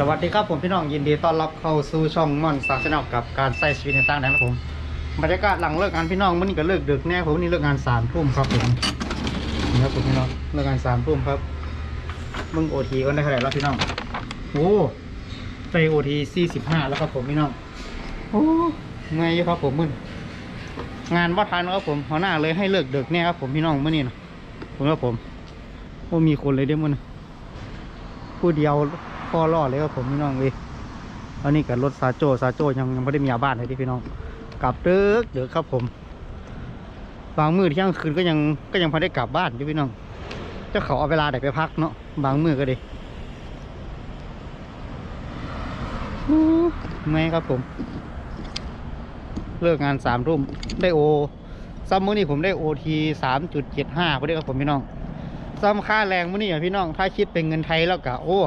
สวัสดีครับผมพี่น้องยินดีต้อนรับเข้าสู่ช่องม่อนสาชแนลกับการใส่ชีวิตในต่างแดนครับผมบรรยากาศหลังเลิกงานพี่น้องวันนี้ก็เลิกดึกแน่ผมนนี้เลิกงานสามทุ่มครับผมนี่ครับผมพี่น้องเลิกงานสามทุ่มครับมึงโอทีก็ได้เท่าไหร่แล้วพี่น้องโอ้ไปโอทีสี่สิบห้าแล้วครับผมพี่น้องโอ้ไงยู่ครับผมมึงงานวัดทันครับผมหัวหน้าเลยให้เลิกดึกแน่ครับผมพี่น้องมื่อนี้นะผมว่าผมโอ้มีคนเลยเด้อมึงผู้เดียว พอรอเลยครับผมพี่น้องเลยอันนี้กับรถซาโจซาโจยังยังไม่ได้มีอาบ้านเลยที่พี่น้อง กลับเด้อเด้อครับผมบางมือเที่ยงคืนก็ยังก็ยังพอได้กลับบ้านอยู่พี่น้องเจ้าเขาเอาเวลาไหนไปพักเนาะบางมือก็ดีไม่ครับผม เลิกงานสามทุ่มได้โอซัมมื้อนี้ผมได้โอทีสามจุดเจ็ดห้าพอดีครับผมพี่น้องซัมค่าแรงมื้อนี้อะพี่น้อง ถ้าคิดเป็นเงินไทยแล้วก็โอ้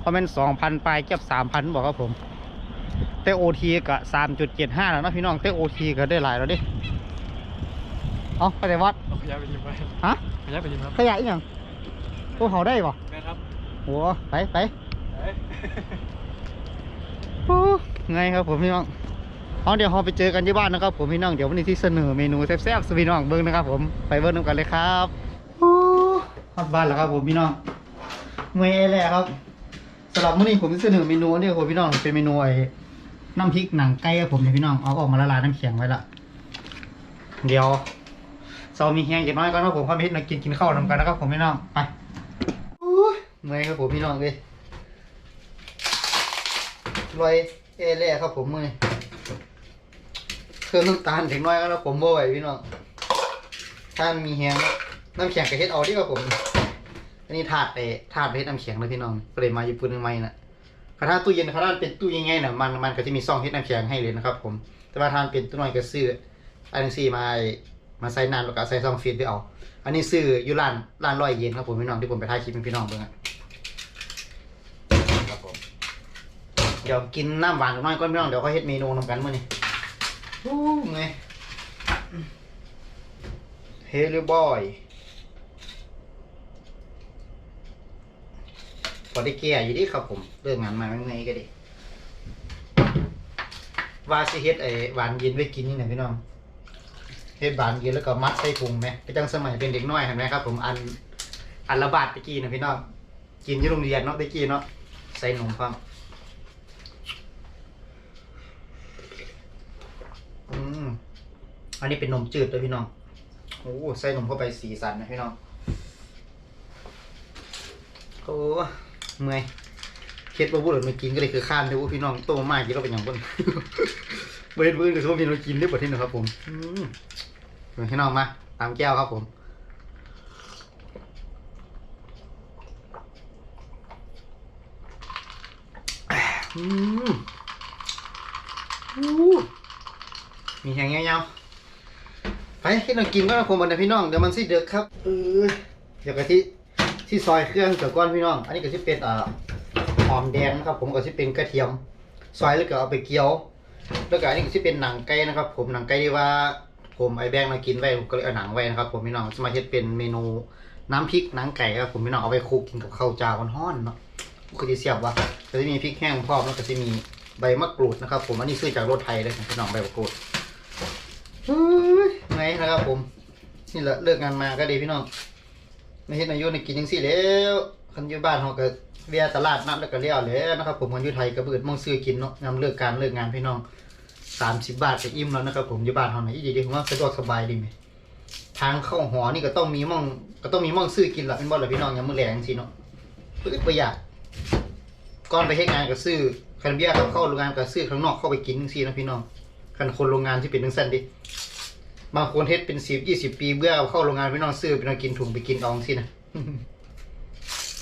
พอเป็นสองพันปลายเก็บสามพันบอกครับผมแต่โอทีก็สามจุดเจ็ดห้าแล้วนะพี่น้องแต่โอทีก็ได้หลายแล้วดิเอาไปไหนวัดเอาขยะไปยิมไปฮะขยะไปยิมครับขยะอีกอย่างตัวเขาได้ปะแม่ครับโหไปไปเอ้ยโอ้ไงครับผมพี่น้องเอาเดี๋ยวเราไปเจอกันที่บ้านนะครับผมพี่น้องเดี๋ยววันนี้ที่เสนอเมนูแซ่บๆสวีน้องเบิ้งนะครับผมไปเบิ้งกันเลยครับโอ้ฮอดบ้านแล้วครับผมพี่น้องเมื่อยแหละครับ สำหรับมื้อนี้ผมจะเสนอเมนูเนี่ครับพี่น้องเป็นเมนูไอ้น้ำพริกหนังไก่ครับผมเนี่ยพี่น้องเอาออกมาละลายน้ำแข็งไว้ละเดี๋ยวเซามีแห้งอย่างน้อยก็นะผมความเฮ็ดมากินกินข้าวนำกันนะครับผมพี่น้องไปเมื่อยครับผมพี่น้องเลยรวยเอเล่ครับผมมือเครื่องน้ำตาลถึงน้อยก็แล้วผมบ่ไหวพี่น้องถ้ามีแฮงน้ำแข็งกับเฮ็ดเอาที่ครับผม อันนี้ถาดไปถาดไปเฮ็ดน้ำแข็งเลยพี่น้องก็เลยมาญี่ปุ่นใหม่น่ะกระทะตู้เย็นกระทะเป็นตู้ยังไงน่ะมันมันก็จะมีซองเฮ็ดน้ำแข็งให้เลยนะครับ ผม แต่ว่าทานเป็นตู้น้อยก็ซื้ออันนี้ซี่มามาใส่น้ำแล้วก็ใส่ซองฟีดไปเอา อันนี้ซื้ออยู่ร้านร้านร้อยเยนครับผมพี่น้องที่ผมไปถ่ายคลิปให้พี่น้องเบิ่งอะครับผมเดี๋ยวกินน้ำหวานกันหน่อยก่อนพี่น้องเดี๋ยวก็เฮ็ดเมนูนำกันมื้อนี้โอ้ไงเฮลิบอย พอได้แก่อยู่ดิครับผมเรื่องงานมาไงก็ดิว่าสิเฮ็ดไอ้หวานเย็นไว้กินนี่นะพี่น้องเฮ็ดหวานเย็นแล้วก็มัดใส่ถุงไหมก็จังสมัยเป็นเด็กน้อยเห็นไหมครับ ผมอันอันละบาทตะกี้นะพี่น้องกินอยู่โรงเรียนเนาะตะกี้เนาะใส่นมพร้อมอืมอันนี้เป็นนมจืดเลยพี่น้องโอ้ใส่นมเข้าไปสีสันนะพี่น้องโอ้ เมื่อยเคล็ดว่าพูดหรือไม่กินก็เลยคือข้ามเลยว่าพี่น้องโตมากกินเราเป็นอย่างบนเบิร์ดเบิร์ดคือโซมีเรากินได้หมดที่หนึ่งครับผมอืมเดี๋ยวพี่น้องมาตามแก้วครับผมอืมอู้มีแหงเงี้ยๆไปที่เรากินก็คงมันนะพี่น้องเดี๋ยวมันสิเดือกครับเออเดี๋ยวกะที่ ที่ซอยเครื่องเดี๋ยวก้อนพี่น้อง อันนี้ก็จะเป็นอ่าหอมแดงนะครับ ผมก็จะเป็นกระเทียม ซอยแล้วก็เอาไปเกี๊ยว แล้วก็อันนี้ก็จะเป็นหนังไก่นะครับ ผมหนังไก่ที่ว่าผมไอ้แบงมากินไว้ผมก็เลยเอาหนังไว้นะครับ ผมพี่น้องจะมาเฮ็ดเป็นเมนูน้ำพริกหนังไก่ครับผมพี่น้องเอาไปคลุกกินกับข้าวจานฮ้อนๆเนาะก็จะเสียบว่าก็จะมีพริกแห้งพร้อมแล้วก็จะมีใบมะกรูดนะครับ ผมอันนี้ซื้อจากรถไทยเลยพี่น้องใบมะกรูดเฮ้ยไงนะครับ ผมนี่แหละเลิกงานมาก็ดีพี่น้อง ไม่เห็นอายุในกินยังสิแล้วคันอยู่บ้านเขาก็เวียตลาดนัดแล้วก็เลี้ยวแล้วนะครับผมคนอยู่ไทยก็เบิดมองซื้อกินเนาะยามเลิกการเลิกงานพี่น้องสามสิบบาทก็อิ่มแล้วนะครับผมอยู่บ้านเขาเนี่ยอีดีผมว่าสะดวกสบายดีไหมทางเข้าหอนี่ก็ต้องมีมองก็ต้องมีมองซื้อกินละเป็นบ่ล่ะพี่น้องยามมื้อแลงสิเนาะปึ๊ดประหยัดก่อนไปเฮ็ดงานก็ซื้อคันเบียร์กับเข้าโรงงานก็ซื้อข้างนอกเข้าไปกินจังซี่นะพี่น้องคันคนโรงงานที่เป็นจังซั่นดิ บางคนเฮ็ดเป็นสิบยี่สิบปีเบื่อเอาเข้าโรงงานพี่น้องซื้อพี่น้องกินถุงไปกินเอองสินะ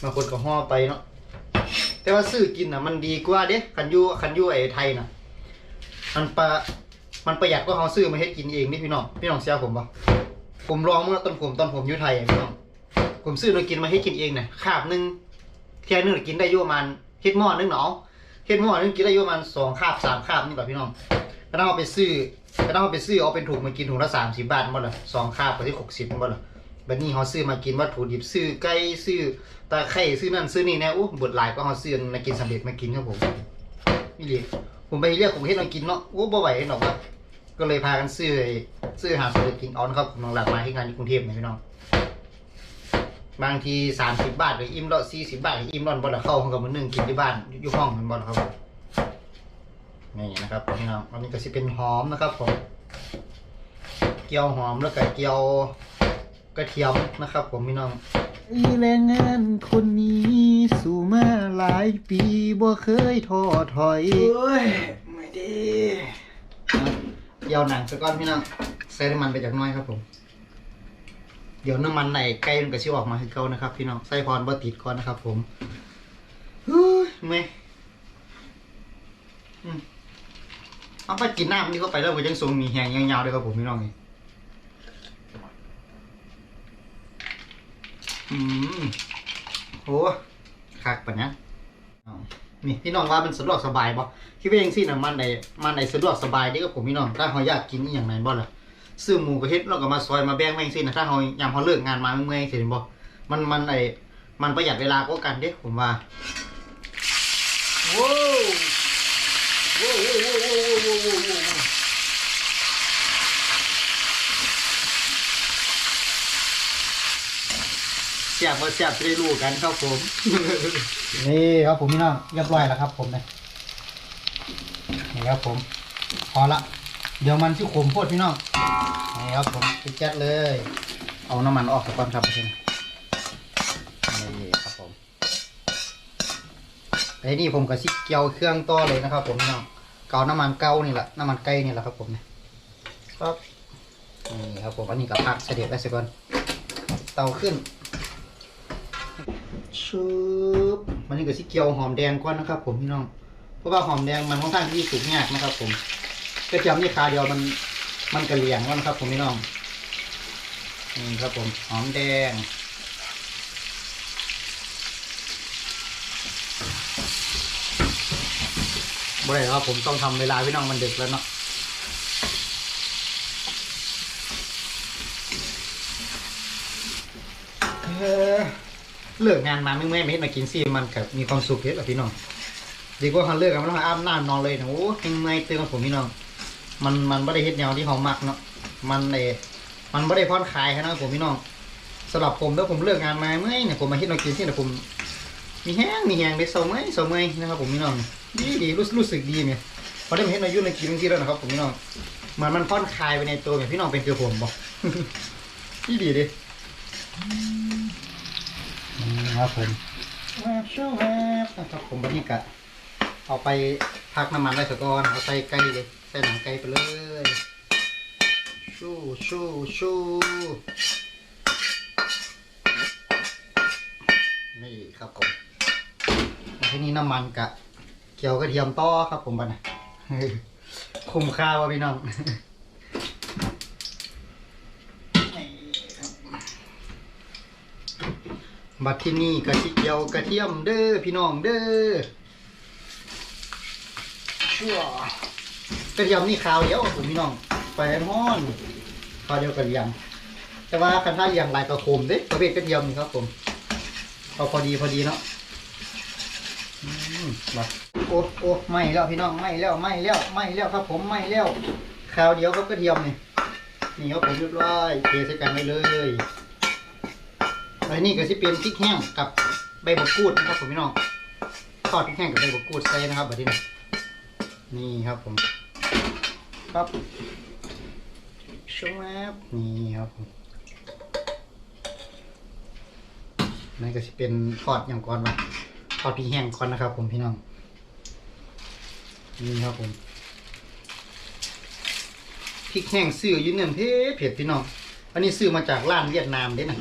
บางคนก็ห่อไปเนาะแต่ว่าซื้อกินน่ะมันดีกว่าเด้คันยู่คันยูไอ้ไทยน่ะ มันประมันประหยัดกว่าเฮาซื้อมาเฮ็ดกินเองนี่พี่น้องพี่น้องเสียผมบ่ผมลองเมื่อตอนผมตอนผมอยู่ไทยอะพี่น้องผมซื้อมากินมาเฮ็ดกินเองน่ะคาบหนึงเที่ยหนึงน่ะกินได้ยู่ประมาณเฮ็ดหม้อหนึงเนาะเฮ็ดหม้อหนึงกินได้ยู่ประมาณสองคาบสามคาบนี่แหละพี่น้องก็ต้องเอาไปซื้อ ก็ต้องเอาไปซื้อเอาเป็นถุงมากินถุงละสามสิบบาทหมดเลยสองคาบก็ที่หกสิบหมดเลยบัดนี้เขาซื้อมากินวัตถุดิบซื้อไก่ซื้อตะไคร้ซื้อนั่นซื้อนี่แน่อู้บดหลายก็เขาซื้อมากินสำเร็จมากินครับผมนี่ดิผมไปเรียกผมเฮ็ดมากินเนาะโอ้บ่ไหวหรอกครับก็เลยพากันซื้อไอ้ซื้อหาสำเร็จกินเอนครับน้องหลักมาที่งานที่กรุงเทพนะพี่น้องบางทีสามสิบบาทหรืออิ่มละสี่สิบบาทอิ่มร้อนบ่ละเข้าห้องกับมันนึ่งกินที่บ้านอยู่ห้องมันบ่ละครับผม นี่นะครับพี่น้องอันนี้ก็สิเป็นหอมนะครับผม เกี๊ยวหอมแล้วก็เกี๊ยวกระเทียมนะครับ ผมพี่น้องอีแรงงานคนนี้สู่มาหลายปีบ่เคยท้อถอยโอ้ยไม่ดีเกี๊ยวหนังสะก้อนพี่น้องใส่น้ำมันไปจากหน้อยครับผม เดี๋ยวน้ำมันไหนใกล้มันก็ชิออกมาคือเก่านะครับ พี่น้องใส่พรบ่ติดก่อนนะครับ ผมเฮ้ยเมื่อยอืม เอาไปกินน้ำนี่เข้าไปแล้วมันยังทรงมีแหงยาวๆเลยครับผมพี่น้องนี่อืมโหคักปะเนี้ยนี่พี่น้องว่ามันสะดวกสบายบ่คิดว่ายังซี่นะมันในมันในสะดวกสบายเด้กับผมพี่น้องถ้าเขาอยากกินอย่างไหนบ่ล่ะซื้อหมูก็เฮ็ดแล้วก็มาซอยมาแบ่งแม่งซี่นะถ้าเขายามเขาเลิกงานมาเมื่อยๆสิเห็นบ่มันมันไอมันประหยัดเวลากว่ากันเด้ผมว่าโว้โว้โว้โว้ โว้โว้โว้วโว้วเสียบมาเสียบจะได้รู้กันครับผม นี่ครับผมพี่น้องเรียบร้อยแล้วครับ ผมเนี่ยนี่ครับผม พอละ เดี๋ยวมันที่ขมโพดพี่น้องนี่ครับผมปิดแก๊สเลย เอาน้ำมันออกก่อนครับพี่นี่ครับผมไอ้นี่ผมก็ซิเกียวเครื่องต่อเลยนะครับ ผมพี่น้อง เกาน้ำมันเก้านี่แหละน้ำมันไก่นี่แหละครับผมเนี่ยครับนี่ครับผมอันนี้กับพักเสด็จได้สิก่อนเตาขึ้นชุบมันนี่ก็สิเกียวหอมแดงก่อนนะครับผมพี่น้อง เพราะว่าหอมแดงมันค่อนข้างที่สุกยากนะครับผมกระเทียมนี่คาเดียวมันมันกระเหลี่ยงก่อนครับผมพี่น้องนี่ครับผมหอมแดง บ่ได้ครับผมต้องทำเวลาพี่น้องมันดึกแล้วเนาะเลิกงานมาไม่เมื่อยไม่เห็นมากินซีมันกับมีความสุขเยอะหรอพี่น้องดีกว่าเขาเลิกกันไม่ต้องอาบน้ำนอนเลยนะโอ้ยังเมื่อยเตือนผมพี่น้อง มันมันไม่ได้เฮ็ดแนวที่เขามักเนาะมันเอมันไม่ได้ผ่อนคลายนะผมพี่น้องสำหรับผมถ้าผมเลิกงานมาเมื่อยเนี่ยผมมาเฮ็ดมากินที่เนี่ยผม มีแห้งมีแห้งได้เศร้าเมื่อยเศร้าเมยนะครับผมพี่น้องดีดีรู้รู้สึกดีเนี่ยพอได้มาเฮ็ดมายุ่งในกินที่แล้วนะครับผมพี่น้องเหมือนมันผ่อนคลายไปในตัวเนี่ยพี่น้องเป็นคือผมบอกดีดีดิครับผมแวบชูแวบนะครับผมบันนี้กะเอาไปพักน้ำมันไว้สักก่อนเอาใส่ไก่เลยใส่หนังไก่ไปเลยชูชูชูนี่ครับผม ทีนี้น้ำมันกะเกี่ยวกระเทียมต่อครับผมบันนะคุ้มค่าว่ะพี่น้องบัดที่นี่กะทิเกียวกระเทียมเด้อพี่น้องเด้อชั่วกระเทียมนี่ขาวเดียวผมพี่น้องไปห้อนขาวเดียวกระเทียมแต่ว่าคันท่าเรียงลายกระโคมเด้ประเภทกระเทียมนี่ครับผมเอาพอดีพอดีเนาะ มาโอ้โอ้ไม่แล้วพี่น้องไม่แล้วไม่แล้วไม่แล้วครับผมไม่แล้วขาวเดียวครับกระเทียมนี่นี่ครับผมเรียบร้อยเทใส่กันได้เลยอันนี้ก็จะเป็นพริกแห้งกับใบมะกรูดนะครับผมพี่น้องทอดพริกแห้งกับใบมะกรูดใส่นะครับแบบนี้นี่ครับผมครับชวบนี่ครับผมนั่ก็จะเป็นทอดอย่างก่อนวะ ทอดพริกแห้งก่อนนะครับ ผมพี่น้อง นี่ครับผมพริกแห้งซื้อยืนเงินเผ็ดเผ็ดพี่น้อง อันนี้ซื้อมาจากร้านเวียดนามเด้นะ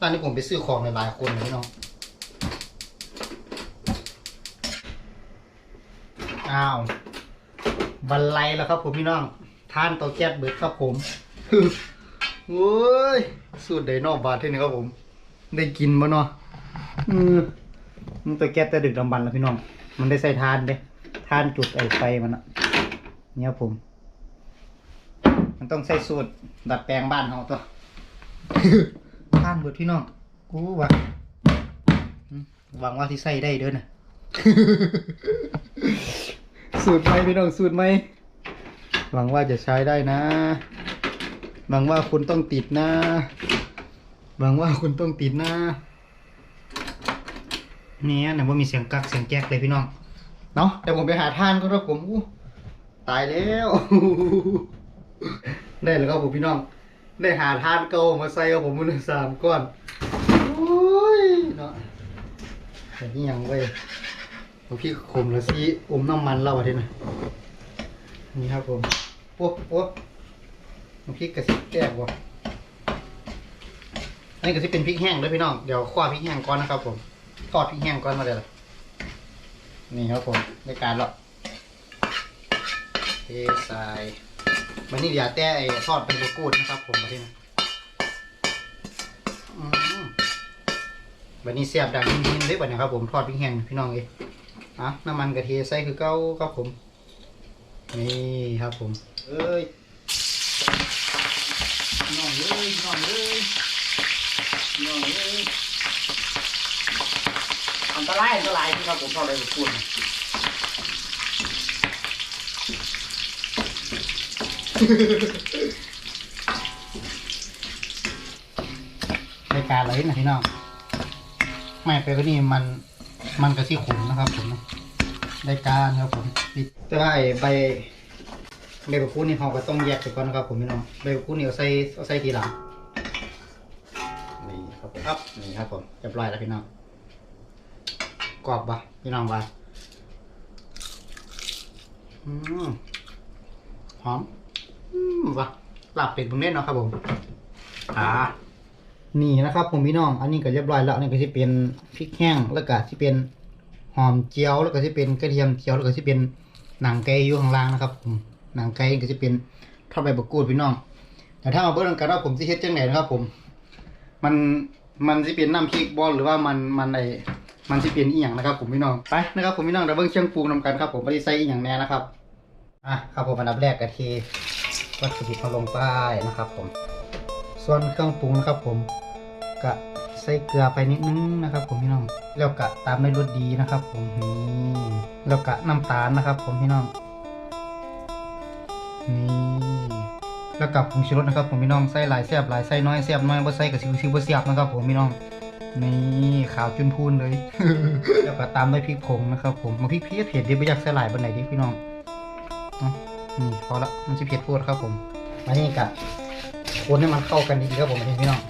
ตอนนี้ผมไปซื้อของหลายๆคนเลยเนาะอ้าวบันไลแล้วครับผมพี่น้องทานเตาแก๊สเบิดครับผมโอ้ยสูตรไดโนบาทที่นี่ครับผม ได้กินบ่เนาะอืม มันเตาแก๊สแต่ดึกดำบรรแล้วพี่น้อง มันได้ใส่ทานเด้ทานจุดไอไฟมันอะเนี่ยผม มันต้องใส่สูตรดัดแปลงบ้านเขาตัวผ่านเบิดพี่น้องกูว่าหวังว่าที่ใส่ได้เด้อนะสูตรไหมพี่น้องสูตรไหมหวังว่าจะใช้ได้นะ หวังว่าคุณต้องติดนะ หวังว่าคุณต้องติดนะ เนี่ยนะว่ามีเสียงกักเสียงแก๊กเลยพี่น้อง เนาะเดี๋ยวผมไปหาท่านก็แล้วผมอู้ตายแล้ว ได้แล้วครับผมพี่น้อง ได้หาท่านเก่ามาใส่กับผมมันสามก้อนโอ้ยเนาะแต่นี่ยังเว้ยผมพี่ขมแล้วสิอมน้ำมันเราอะทีนะนี่ครับผมปุ๊บปุ๊บผมพี่กระสิบแก้วบ่อันนี้ก็สิบเป็นพริกแห้งด้วยพี่น้อง เดี๋ยวคว้าพริกแห้งก่อนนะครับผม ทอดพริกแห้งก่อนมาเลยนี่ครับผมในการหรอกเทใส่มันนี่เดี๋ยวแต่ไอ้ทอดเป็นกกูดนะครับ ผมมาที่นี่วันนี้เสียบดังยินๆได้ป่ะเนี่ยครับผมทอดพริกแห้งพี่น้องเอ้ยอะน้ำมันกระเทียมใส่คือเก้าครับผม นี่ครับผม เอ้ยน้องเอ้ยน้องเอ้ยน้องเอ้ย อันตรายอันตรายที่ครับผมชอบอะไรกับคุณรายการอะไรนะพี่น้องไม่ไปก็นี่มันมันกระซี่ขมนะครับผมรายการครับผมปิดแต่ว่าไอ้ใบใบกระพุ้นี่เขาก็ต้องแยกไปก่อนนะครับผมพี่น้องใบกระพุ้นี่เอาใส่เอาใส่ทีหลังนี่ครับผมครับนี่ครับผมเรียบร้อยแล้วพี่น้อง กรอบปะพี่น้องปะอหอมวะหลับเป็ดบุ้งเล่นเนาะครับผมอ่านี่นะครับผมพี่น้อง อันนี้ก็เรียบร้อยแล้วนนี้ก็จะเป็นพริกแห้งแล้วก็ที่เป็นหอมเจียวแล้วก็ที่เป็นกระเทียมเจียวแล้วก็ที่เป็นหนังไก่อยู่ข้างล่างนะครับผมหนังไก่ก็จะเป็นทอดใบบกูดพี่น้อง แต่ถ้ามาเบิ่งกันว่าผมสิเฮ็ดจังไหนนะครับผม มันมันสิเป็นน้ำพริกบอลหรือว่ามันมันไอ มันสิเป็นอีหยังนะครับผมพี่น้องไปนะครับผมพี่น้องเดี๋ยวเบิ่งเครื่องปรุงนำกันครับผมบ่ได้ใส่อีหยังแน่นะครับอะครับผมอันดับแรกกะเทวัตถุดิบมาลงไปนะครับ ผม ส่วนเครื่องปรุงนะครับ ผมกะใส่เกลือไปนิดนึงนะครับ ผมพี่น้องแล้วกะตามด้วยรสดีนะครับ ผมนี่แล้วกะน้ำตาลนะครับ ผมพี่น้องนี่แล้วกับผงชูรสนะครับ ผมพี่น้องใส่หลายแซบหลายใส่น้อยแซบน้อยบ่ใส่กับซิวซิวบ่แซ่บนะครับ ผมพี่น้อง นี่ขาวจุนพูนเลย แล้วก็ตามด้วยพริกผงนะครับ ผมมาพริกเพี้ยเผ็ดดี๋ยวไปอยากใส่หลายบันไหนดิพี่น้องนี่พอละมันจะเผ็ดโพดครับผมมานี่กะคนให้มันเข้ากันดีครับผมพี่น้อง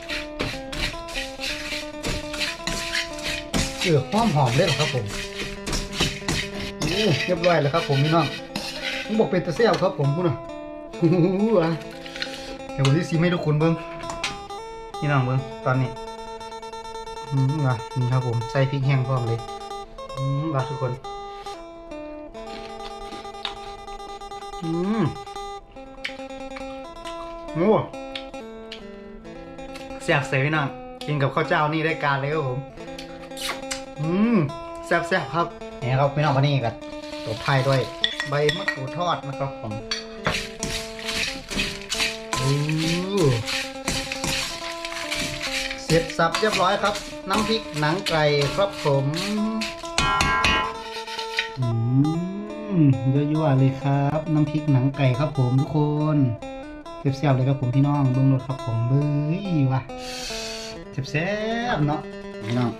เออหอมหอมเลยหรอครับผมเรียบร้อยแล้วครับ ผมพี่น้องผมบอกเป็นตะเซี่ยวครับผมพูดหน่อยโอ้โหอะเดี๋ยวผมจะซีให้ทุกคนเบิ้งพี่น้องเบิ้งตอนนี้ อืมว่ะนี่ครับผมใส่พริกแห้งพร้อมเลยอืมว่ะทุกคน อืมโอ้แซ่บเสยพี่น้องกินกับข้าวเจ้านี่ได้การเลยครับผม อืมแซ่บแซ่บครับนี่ครับพี่น้องวันนี้กันตบท้ายด้วย ใบมะกรูดทอดนะครับผม เสร็จสับเรียบร้อยครับ น้ำพริกหนังไก่ครับผมอืมยั่วๆเลยครับ น้ำพริกหนังไก่ครับผมทุกคนเสียบเลยครับผมพี่น้องเบิ้งรถครับผมเบ้ยวะเสียบเนาะพี่น้อง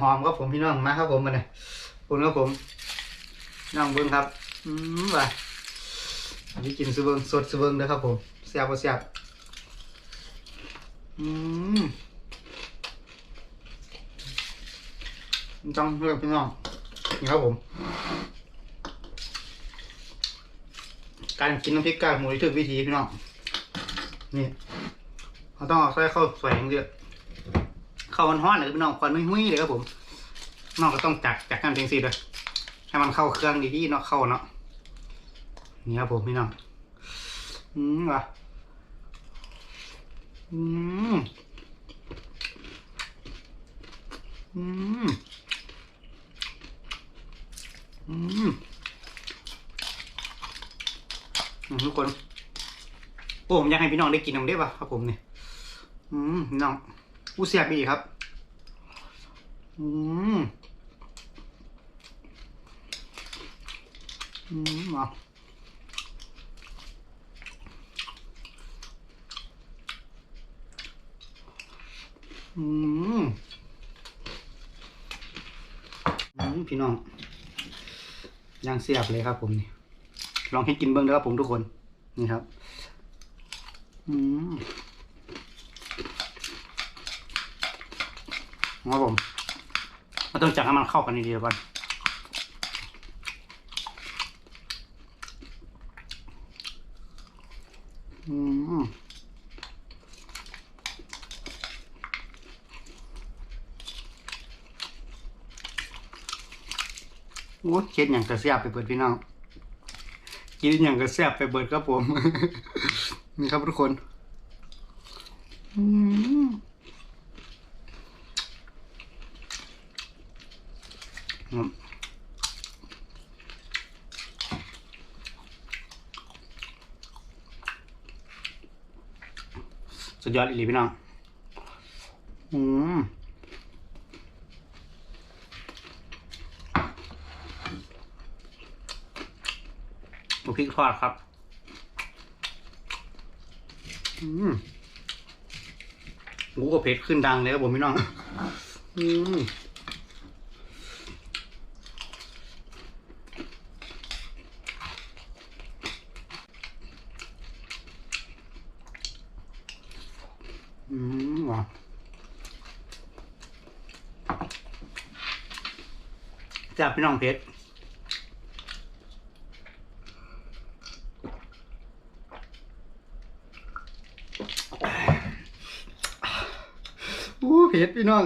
หอมครับผมพี่น้องมาครับผมมาเลยคุณครับผมน้องเบิ้งครับ อืมว่ะอันนี้กินสเบิงสดสเบิงเลยครับผมเสียบบ่เสียบอืมจังเลยพี่น้องนี่ครับผม การกินน้ำพริกกากหมูที่ถูกวิธีพี่น้องนี่เราต้องเอาใส่ข้าวสวยอย่างเดียว ข้ามันห้อนเลยพี่น้องควันไม่หุ้ยเลยครับผมน้อกก็ต้องจักจักกันเพียงสิเลยให้มันเข้าเครื่องดีๆเนาะเข้าเนาะนี่ครับผมพี่น้องอืมว่ะอืมอืมอืมทุกคน โอ้ผมอยากให้พี่น้องได้กินน้ำได้ป่ะครับผมเนี่ยอืมน้อง อูเสียบอีกครับ อืม อืมอะอืมอืม พี่น้องย่างเสียบเลยครับผมนี่ ลองให้กินเบิ้งนะครับผมทุกคน นี่ครับ อืม ครับผมเราต้องจับให้มันเข้ากันดีๆก่อนอืมโอ้เช็ดอย่างกระเสียบไปเปิดพี่น้องกินอย่างกระเสียบไปเบิดครับผม นี่ครับทุกคน อืมอืม สุดยอดอีหลีพี่น้อง อืมดูพริกทอดครับ อืมหมูกับเผ็ดขึ้นดังเลยครับผมพี่น้อง อืมอืมว่ะ จ้าพี่น้องเพชรอู้เผ็ดพี่น้อง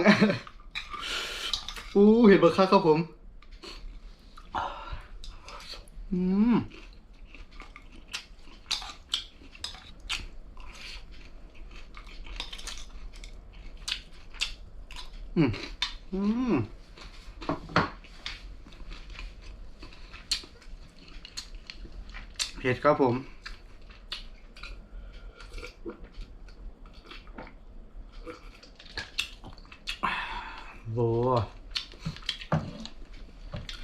อู้เห็ดเบอร์คักครับผม อืมอืมอืม ผ็ดครับผมโว้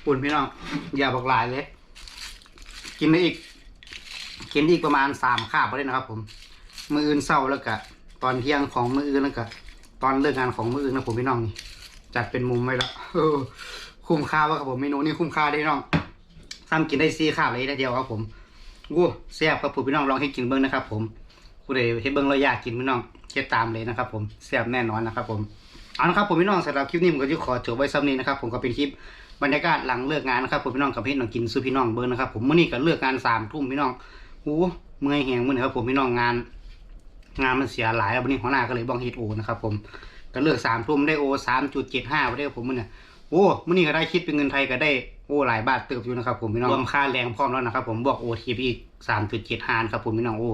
ปุ่นพี่น้อง อย่าบอกหลายเลย กินได้อีก กินได้อีกประมาณสามคาบไปเลยนะครับผม มืออื่นเศร้าแล้วก็ตอนเที่ยงของมืออื่นแล้วก็ตอนเลิกงานของมืออื่นนะผมพี่น้องนี่ จัดเป็นมุมไว้แล้วคุ้มค่าว่าครับผมเมนูนี้คุ้มค่าได้น้องทำกินได้ซีคาบเลยทีเดียวครับผม วู้แซ่บครับผมพี่น้องลองให้กินเบิ้งนะครับ ผมผู้ใดให้เบิ้งเราอยากกินพี่น้องเช็ดตามเลยนะครับ ผมแซ่บแน่นอนนะครับ ผมเอาละครับผมพี่น้องสำหรับคลิปนี้ผมก็จะขอจบไว้ซ้ำนี้นะครับ ผมก็เป็นคลิปบรรยากาศหลังเลิกงานนะครับผมพี่น้องกับพี่น้องกินซื้อพี่น้องเบิร์นนะครับผมเมื่อนี้ก็เลิกงานสามทุ่มพี่น้องโอ้เมื่อยแหงมื่อนี้ครับผมพี่น้องงาน งานมันเสียหลายแล้ววันนี้หัวหน้าก็เลยบ้องฮิตโอนะครับ ผมก็เลิกสามทุ่มได้โอสามจุดเจ็ดห้าไปได้ผมมื่อนี้ โอ้มื่อนี้ก็ได้คิดเป็นเงินไทยก็ได้โอ้หลายบาทเติบอยู่นะครับผมพี่น้องรวมค่าแรงพร้อมแล้วนะครับ ผมบวกโอทีไปอีกสามจุดเจ็ดห้าครับผมพี่น้องโอ้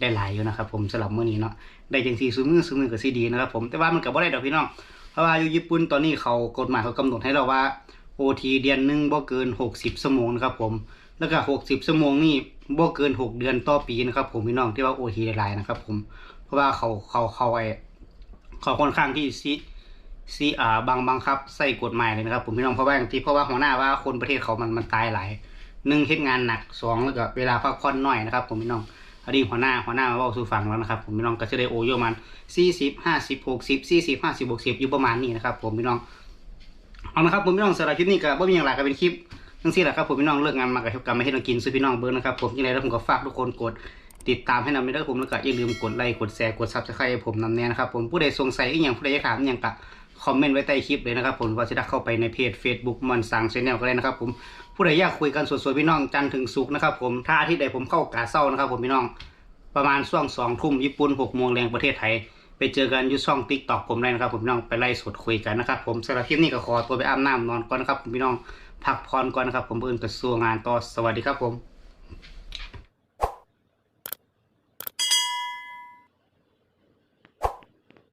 ได้หลายอยู่นะครับผมสำหรับมื่อนี้เนาะได้จังสีซื้อมือซื้อมือกับซีดีนะครับผมแต่ว่ามันก็บ่ได้ดอกพี่น้องเพราะว่าอยู่ญี่ปุ่นตอนนี้เขากฎหมายเขากำหนดให้เราว่าโอทีเดือนหนึ่งบ่เกินหกสิบชั่วโมงนะครับผมแล้วก็หกสิบชั่วโมงนี่บ่เกินหกเดือนต่อปีนะครับผมพี่น้องที่ว่าโอทีหลายๆนะครับผมเพราะว่าเขาเขาเขาไอเขาค่อนข้างที่ซี ซีอ่าบางบังคับใส่กฎหมายเลยนะครับ ผมพี่น้องเพราะว่าอย่างที่เพราะว่าหัวหน้าว่าคนประเทศเขามันมันตายหลายหนึ่งเฮ็ดงานหนักสองแล้วก็เวลาพักผ่อนน้อยนะครับ ผมพี่น้องอดีตหัวหน้าหัวหน้ามาเว่าสู่ฟังแล้วนะครับผมพี่น้องก็จะได้โออยู่ปรมาณสี่สิบห้าสิบหกสิบสี่สิบห้าสิบหกสิบอยู่ประมาณนี้นะครับ ผมพี่น้องเอานะครับผมพี่น้องสำหรับคลิปนี้ก็บ่มีอย่างไรก็เป็นคลิปทั้งสิ้นแหละครับผมพี่น้องเลิกงานมากับกับมาให้เรากินซื้อพี่น้องเบิร์นะครับผมยังไงแล้วผมก็ฝากทุกคนกดติดตามให้นำไม่ได้ผมแล้วก็อย่าลืมกดไลค์กดแชร์กดซับสไครต์ผมนำแน่นะครับผมผู้ใดสงสัยอีกอย่างผู้ใดอยากถามอย่างก็ คอมเมนต์ไว้ใต้คลิปเลยนะครับผมว่าจะได้เข้าไปในเพจ Facebook มันสั่งชแนลก็ได้นะครับผมผู้ใดอยากคุยกันสดๆพี่น้องจันทร์ถึงศุกร์นะครับผมถ้าอาทิตย์ใดผมเข้ากาเศร้านะครับผมพี่น้องประมาณช่วงสองทุ่มญี่ปุ่นหกโมงแรงประเทศไทย ไปเจอกันยุช่องติ๊กตอกผมได้นะครับผมพี่น้องไปไล่สดคุยกันนะครับผมสำหรับคลิปนี้ก็ขอตัวไปอาบน้ำนอนก่อนนะครับผมพี่น้องพักผ่อนก่อนนะครับผมเพื่อนกระทรวงงานต่อสวัสดีครับผม